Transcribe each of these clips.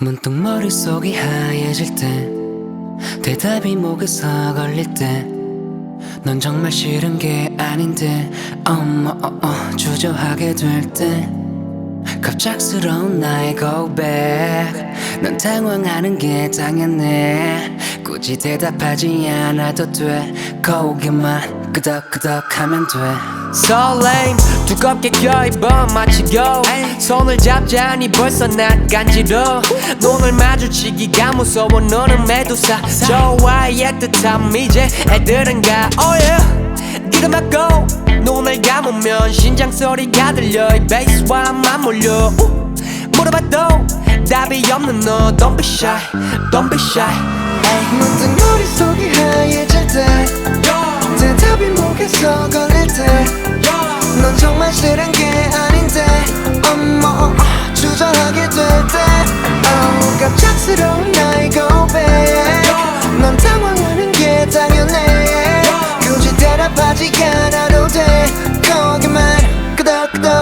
문득 머릿속이 하얘질 때 대답이 목에서 걸릴 때 넌 정말 싫은 게 아닌데 어머 어, 어, 주저하게 될 때 갑작스러운 나의 고백. 넌 당황하는 게 당연해. 굳이 대답하지 않아도 돼. 고개만 끄덕끄덕 하면 돼 설레임. 두껍게 껴입어 마치고 손을 잡자니 벌써 난 간지러. 눈을 마주치기가 무서워 너는 매도사. 좋아의 뜻함 이제 애들은 가. Oh yeah. 귀를 막고 눈을 감으면 심장 소리가 들려. 이 베이스와 맞물려. 우. 물어봐도 답이 없는 너. Don't be shy. Don't be shy. 문득 머릿속이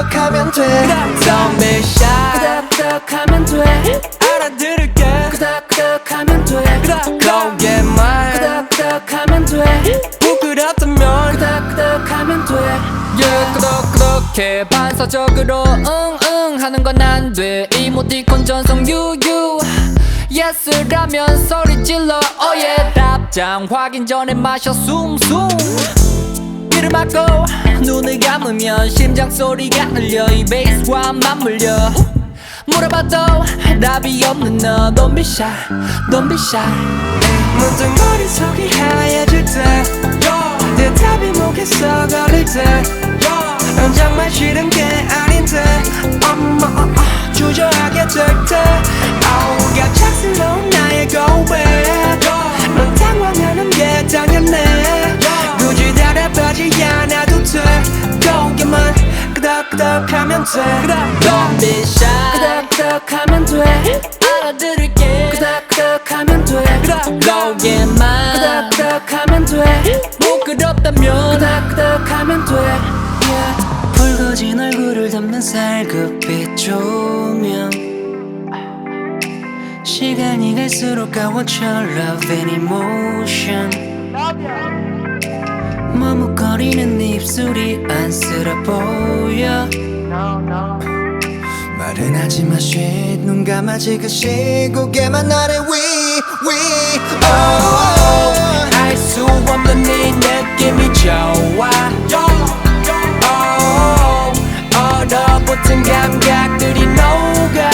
끄덕끄덕하면 돼. Don't be shy 끄덕끄덕하면 돼. 알아들을게. 끄덕끄덕하면 돼. 고개만 끄덕끄덕하면 돼. 부끄럽다면 끄덕끄덕하면 돼. Yeah, 끄덕끄덕해. 반사적으로 응응 하는 건 안 돼. 이모티콘 전송 유유. 예스라면 소리 질러. Oh yeah. 답장 확인 전에 마셔 숨숨 귀를 막고 눈을 감 으면 심장 소리가 들려. 이 베이스와 맞물려. 물어봐도 답이 없는 너. Don't be shy, don't be shy. 문득 머릿속이 하얘질 때. 대답이 목에서 걸릴 때넌 정말 싫은 게 아닌데. 어머 어, 어, 주저하게 될때 끄덕끄덕하면 돼? shy 끄덕끄덕하면 돼. 알아들을게. 끄덕끄덕하면 돼. 고개만 끄덕끄덕하면 돼. 부끄럽다면. 끄덕끄덕하면 돼. 붉어진 얼굴을 담는 살급빛 조명. 시간이 갈수록 가워져 love and emotion 거리는 네 입술이 안쓰러 보여. 말은 하지마 shit 눈 감아 지 그시 고개만 아래 위위. Oh, 알수 없는 네 느낌이 좋아. Oh, 얼어붙은 감각들이 녹아.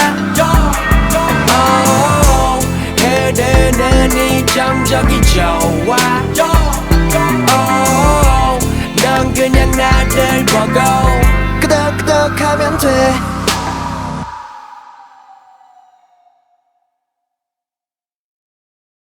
Oh, 흐르는 이 정적이 좋아 나를 보고 끄덕끄덕 하면 돼